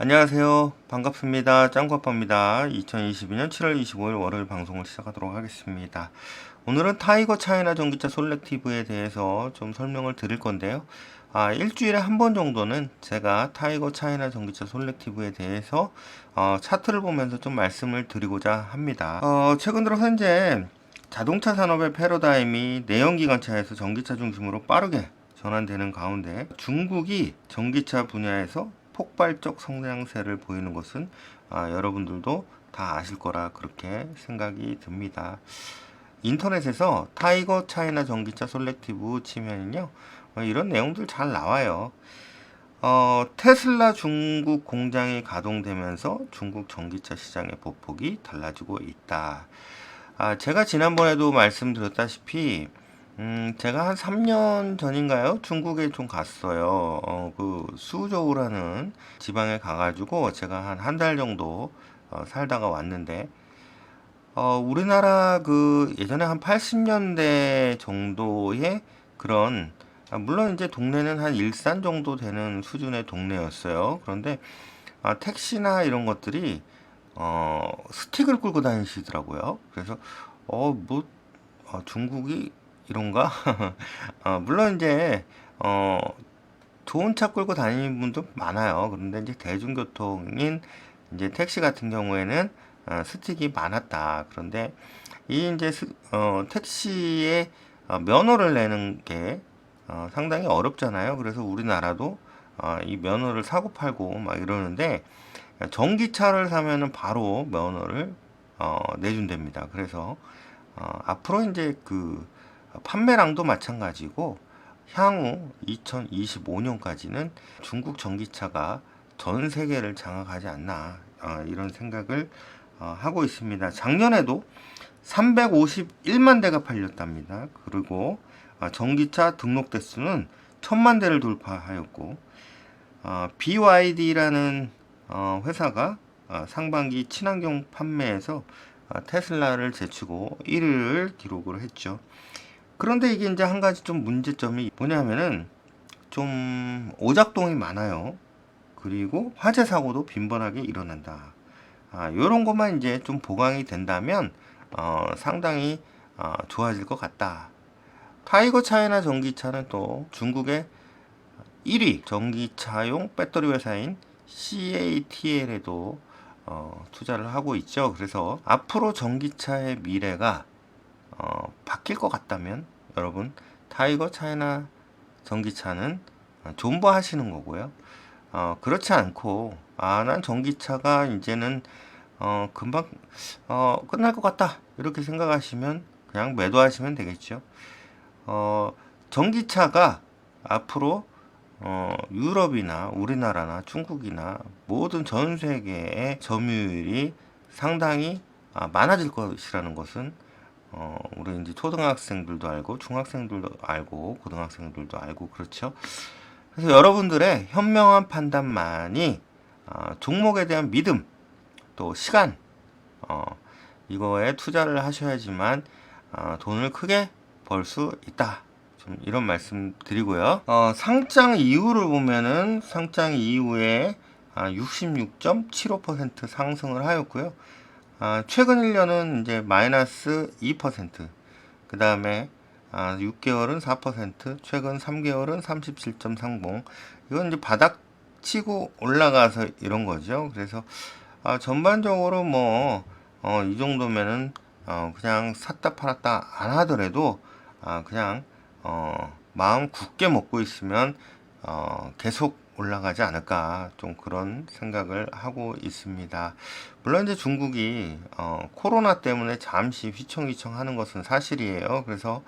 안녕하세요. 반갑습니다. 짱구아빠입니다. 2022년 7월 25일 월요일 방송을 시작하도록 하겠습니다. 오늘은 타이거 차이나 전기차 솔렉티브에 대해서 좀 설명을 드릴 건데요. 아, 일주일에 한 번 정도는 제가 타이거 차이나 전기차 솔렉티브에 대해서 어, 차트를 보면서 좀 말씀을 드리고자 합니다. 어, 최근 들어 현재 자동차 산업의 패러다임이 내연기관차에서 전기차 중심으로 빠르게 전환되는 가운데 중국이 전기차 분야에서 폭발적 성장세를 보이는 것은 아, 여러분들도 다 아실 거라 그렇게 생각이 듭니다. 인터넷에서 타이거 차이나 전기차 솔렉티브 치면요 어, 이런 내용들 잘 나와요. 어, 테슬라 중국 공장이 가동되면서 중국 전기차 시장의 보폭이 달라지고 있다. 아, 제가 지난번에도 말씀드렸다시피 음, 제가 한 3년 전인가요? 중국에 좀 갔어요. 어, 그 수저우라는 지방에 가가지고 제가 한 한 달 정도 어, 살다가 왔는데, 어, 우리나라 그 예전에 한 80년대 정도의 그런, 아, 물론 이제 동네는 한 일산 정도 되는 수준의 동네였어요. 그런데 아, 택시나 이런 것들이 어, 스틱을 끌고 다니시더라고요. 그래서 어, 뭐 어, 중국이 이런가? 어, 물론 이제 어, 좋은 차 끌고 다니는 분도 많아요. 그런데 이제 대중교통인 이제 택시 같은 경우에는 어, 스틱이 많았다. 그런데 이 이제 스- 어, 택시의 어, 면허를 내는 게 어, 상당히 어렵잖아요. 그래서 우리나라도 어, 이 면허를 사고 팔고 막 이러는데 전기차를 사면은 바로 면허를 어, 내준답니다. 그래서 어, 앞으로 이제 그 판매량도 마찬가지고 향후 2025년까지는 중국 전기차가 전 세계를 장악하지 않나 어, 이런 생각을 어, 하고 있습니다. 작년에도 351만 대가 팔렸답니다. 그리고 어, 전기차 등록 대수는 천만 대를 돌파하였고 어, BYD라는 어, 회사가 어, 상반기 친환경 판매에서 어, 테슬라를 제치고 1위를 기록을 했죠. 그런데 이게 이제 한 가지 좀 문제점이 뭐냐면은 좀 오작동이 많아요. 그리고 화재 사고도 빈번하게 일어난다. 아, 요런 것만 이제 좀 보강이 된다면 어, 상당히 어, 좋아질 것 같다. 타이거 차이나 전기차는 또 중국의 1위 전기차용 배터리 회사인 CATL에도 어, 투자를 하고 있죠. 그래서 앞으로 전기차의 미래가 어, 바뀔 것 같다면 여러분 타이거 차이나 전기차는 어, 존버하시는 거고요. 어, 그렇지 않고 아 난 전기차가 이제는 어, 금방 어, 끝날 것 같다 이렇게 생각하시면 그냥 매도하시면 되겠죠. 어, 전기차가 앞으로 어, 유럽이나 우리나라나 중국이나 모든 전 세계의 점유율이 상당히 아, 많아질 것이라는 것은 어, 우리 이제 초등학생들도 알고 중학생들도 알고 고등학생들도 알고 그렇죠. 그래서 여러분들의 현명한 판단만이 어, 종목에 대한 믿음 또 시간 어, 이거에 투자를 하셔야지만 어, 돈을 크게 벌 수 있다. 좀 이런 말씀 드리고요. 어, 상장 이후를 보면은 상장 이후에 아, 66.75% 상승을 하였고요. 아, 최근 1년은 이제 마이너스 2%, 그 다음에 아, 6개월은 4%, 최근 3개월은 37.30. 이건 이제 바닥 치고 올라가서 이런 거죠. 그래서 아, 전반적으로 뭐, 어, 이 정도면은, 어, 그냥 샀다 팔았다 안 하더라도, 아, 그냥, 어, 마음 굳게 먹고 있으면, 어, 계속 올라가지 않을까, 좀 그런 생각을 하고 있습니다. 물론 이제 중국이, 어, 코로나 때문에 잠시 휘청휘청 하는 것은 사실이에요. 그래서,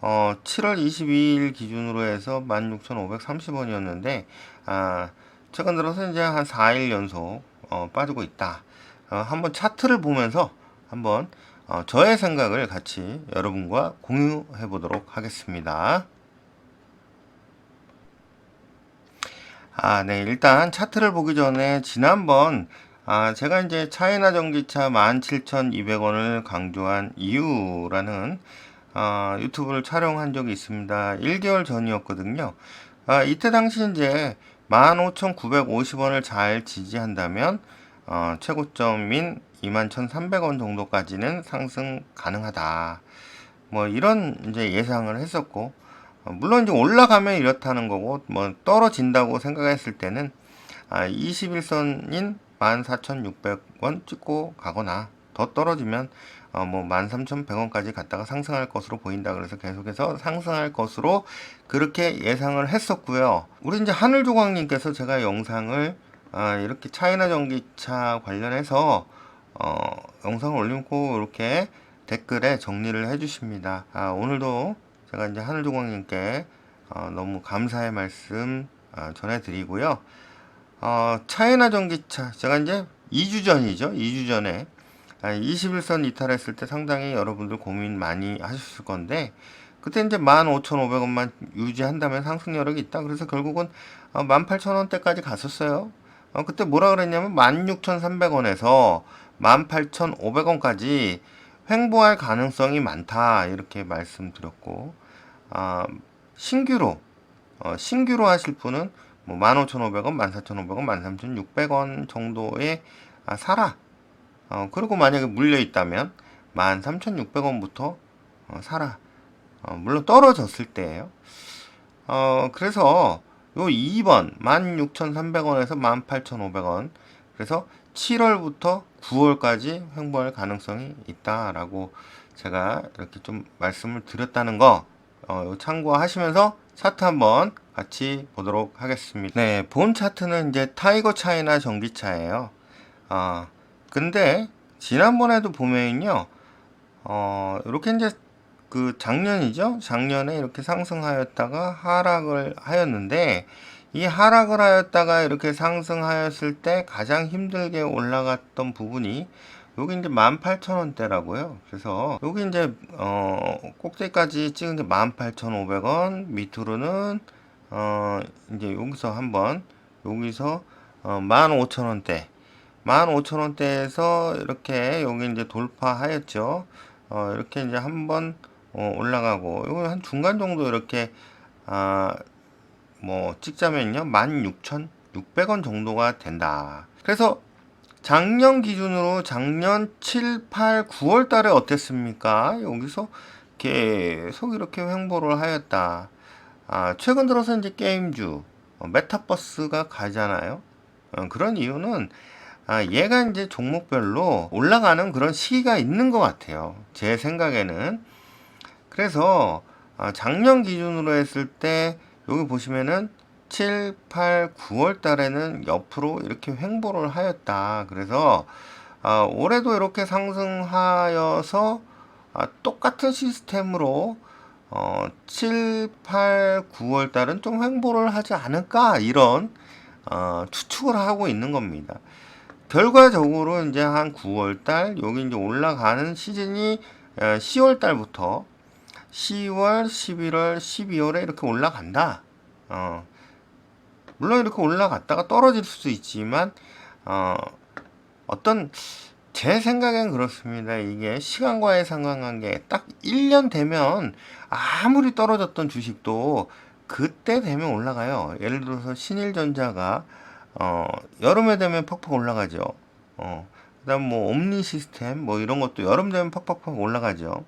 어, 7월 22일 기준으로 해서 16,530원이었는데, 아, 최근 들어서 이제 한 4일 연속, 어, 빠지고 있다. 어, 한번 차트를 보면서 한번 어, 저의 생각을 같이 여러분과 공유해 보도록 하겠습니다. 아, 네. 일단 차트를 보기 전에 지난번 아, 제가 이제 차이나 전기차 17,200원을 강조한 이유라는 아, 유튜브를 촬영한 적이 있습니다. 1개월 전이었거든요. 아, 이때 당시 이제 15,950원을 잘 지지한다면 어, 최고점인 21,300원 정도까지는 상승 가능하다. 뭐 이런 이제 예상을 했었고 어, 물론 이제 올라가면 이렇다는 거고 뭐 떨어진다고 생각했을 때는 아, 21선인 14,600원 찍고 가거나 더 떨어지면 어, 뭐 13,100원까지 갔다가 상승할 것으로 보인다. 그래서 계속해서 상승할 것으로 그렇게 예상을 했었고요. 우리 이제 하늘 조광님께서 제가 영상을 아, 이렇게 차이나 전기차 관련해서 어, 영상을 올리고 이렇게 댓글에 정리를 해주십니다. 아, 오늘도 제가 이제 하늘조광님께 어, 너무 감사의 말씀 어, 전해드리고요. 어, 차이나 전기차 제가 이제 2주 전이죠. 2주 전에 21선 이탈했을 때 상당히 여러분들 고민 많이 하셨을 건데 그때 이제 15,500원만 유지한다면 상승 여력이 있다. 그래서 결국은 18,000원대까지 갔었어요. 어, 그때 뭐라 그랬냐면 16,300원에서 18,500원까지 횡보할 가능성이 많다. 이렇게 말씀드렸고 아, 신규로 어, 신규로 하실 분은 뭐 15,500원, 14,500원, 13,600원 정도에 아, 사라. 어, 그리고 만약에 물려 있다면 13,600원부터 어, 사라. 어, 물론 떨어졌을 때예요. 어, 그래서 요 2번 16,300원에서 18,500원. 그래서 7월부터 9월까지 횡보할 가능성이 있다라고 제가 이렇게 좀 말씀을 드렸다는 거 어, 참고하시면서 차트 한번 같이 보도록 하겠습니다. 네, 본 차트는 이제 타이거 차이나 전기차예요. 아, 근데 지난번에도 보면요, 어, 이렇게 이제 그 작년이죠. 작년에 이렇게 상승하였다가 하락을 하였는데 이 하락을 하였다가 이렇게 상승하였을 때 가장 힘들게 올라갔던 부분이 여기 이제 18,000원대라고요. 그래서 여기 이제 어 꼭대기까지 찍은 게 18,500원, 밑으로는 어 이제 여기서 한번 여기서 어 15,000원대 15,000원대에서 이렇게 여기 이제 돌파하였죠. 어 이렇게 이제 한번 어 올라가고 이거 한 중간 정도 이렇게 아 뭐 찍자면요 16,600원 정도가 된다. 그래서 작년 기준으로 작년 7, 8, 9월 달에 어땠습니까? 여기서 계속 이렇게 횡보를 하였다. 아, 최근 들어서 이제 게임주, 어, 메타버스가 가잖아요. 어, 그런 이유는 아, 얘가 이제 종목별로 올라가는 그런 시기가 있는 것 같아요. 제 생각에는. 그래서 아, 작년 기준으로 했을 때 여기 보시면은 7, 8, 9월 달에는 옆으로 이렇게 횡보를 하였다. 그래서 아, 올해도 이렇게 상승하여서 아, 똑같은 시스템으로 어, 7, 8, 9월 달은 좀 횡보를 하지 않을까 이런 어, 추측을 하고 있는 겁니다. 결과적으로 이제 한 9월 달 여기 이제 올라가는 시즌이 10월 달부터 10월, 11월, 12월에 이렇게 올라간다. 어, 물론 이렇게 올라갔다가 떨어질 수도 있지만 어, 어떤 제 생각엔 그렇습니다. 이게 시간과의 상관관계 딱 1년 되면 아무리 떨어졌던 주식도 그때 되면 올라가요. 예를 들어서 신일전자가 어, 여름에 되면 팍팍 올라가죠. 어, 그다음 뭐 옴니 시스템 뭐 이런 것도 여름 되면 팍팍팍 올라가죠.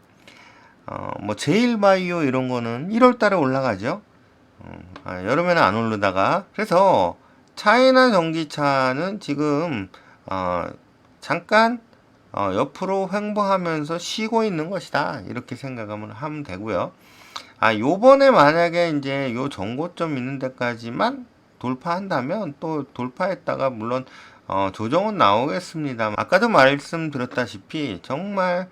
어, 뭐 제일바이오 이런 거는 1월 달에 올라가죠. 어, 아, 여름에는 안 오르다가 그래서 차이나 전기차는 지금 어, 잠깐 어, 옆으로 횡보하면서 쉬고 있는 것이다 이렇게 생각하면 하면 되고요. 아 요번에 만약에 이제 요 정고점 있는 데까지만 돌파한다면 또 돌파했다가 물론 어, 조정은 나오겠습니다. 아까도 말씀드렸다시피 정말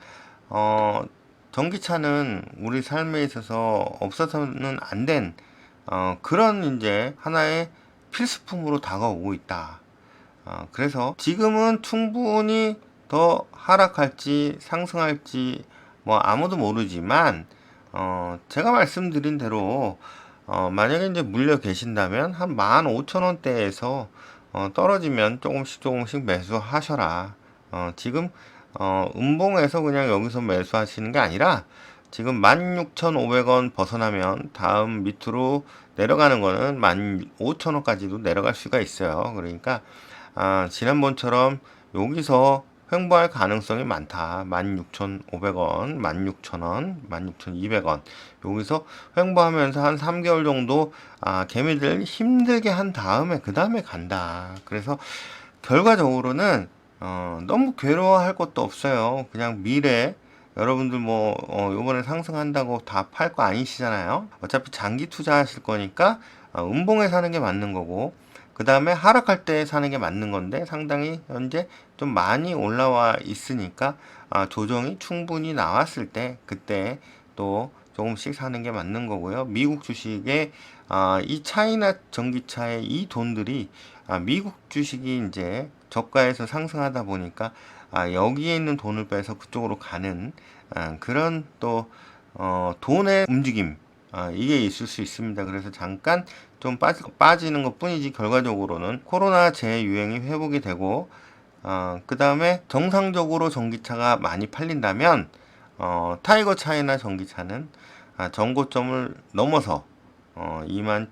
어, 전기차는 우리 삶에 있어서 없어서는 안된 어, 그런 이제 하나의 필수품으로 다가오고 있다. 어, 그래서 지금은 충분히 더 하락할지 상승할지 뭐 아무도 모르지만 어, 제가 말씀드린 대로 어, 만약에 이제 물려 계신다면 한 15,000원대에서 어, 떨어지면 조금씩 조금씩 매수하셔라. 어, 지금 어, 음봉에서 그냥 여기서 매수하시는 게 아니라 지금 16,500원 벗어나면 다음 밑으로 내려가는 거는 15,000원까지도 내려갈 수가 있어요. 그러니까 아, 지난번처럼 여기서 횡보할 가능성이 많다. 16,500원, 16,000원, 16,200원. 여기서 횡보하면서 한 3개월 정도 아, 개미들 힘들게 한 다음에 그 다음에 간다. 그래서 결과적으로는 어, 너무 괴로워할 것도 없어요. 그냥 미래 여러분들 뭐 어, 요번에 상승한다고 다 팔 거 아니시잖아요. 어차피 장기 투자하실 거니까 어, 음봉에 사는 게 맞는 거고 그 다음에 하락할 때 사는 게 맞는 건데 상당히 현재 좀 많이 올라와 있으니까 아, 조정이 충분히 나왔을 때 그때 또 조금씩 사는 게 맞는 거고요. 미국 주식에 아, 이 차이나 전기차의 이 돈들이 아, 미국 주식이 이제 저가에서 상승하다 보니까 아, 여기에 있는 돈을 빼서 그쪽으로 가는 아, 그런 또 어, 돈의 움직임 아, 이게 있을 수 있습니다. 그래서 잠깐 좀 빠지, 빠지는 것 뿐이지 결과적으로는 코로나 재유행이 회복이 되고 어, 그 다음에 정상적으로 전기차가 많이 팔린다면 어, 타이거 차이나 전기차는 아, 전고점을 넘어서 어, 2만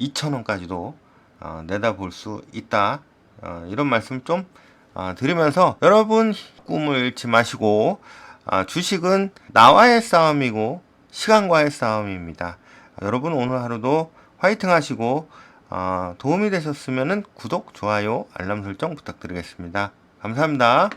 2천 원까지도 어, 내다볼 수 있다. 어, 이런 말씀 좀 어, 드리면서 여러분 꿈을 잃지 마시고 아, 주식은 나와의 싸움이고 시간과의 싸움입니다. 아, 여러분 오늘 하루도 화이팅 하시고 아, 도움이 되셨으면 구독, 좋아요, 알람 설정 부탁드리겠습니다. 감사합니다.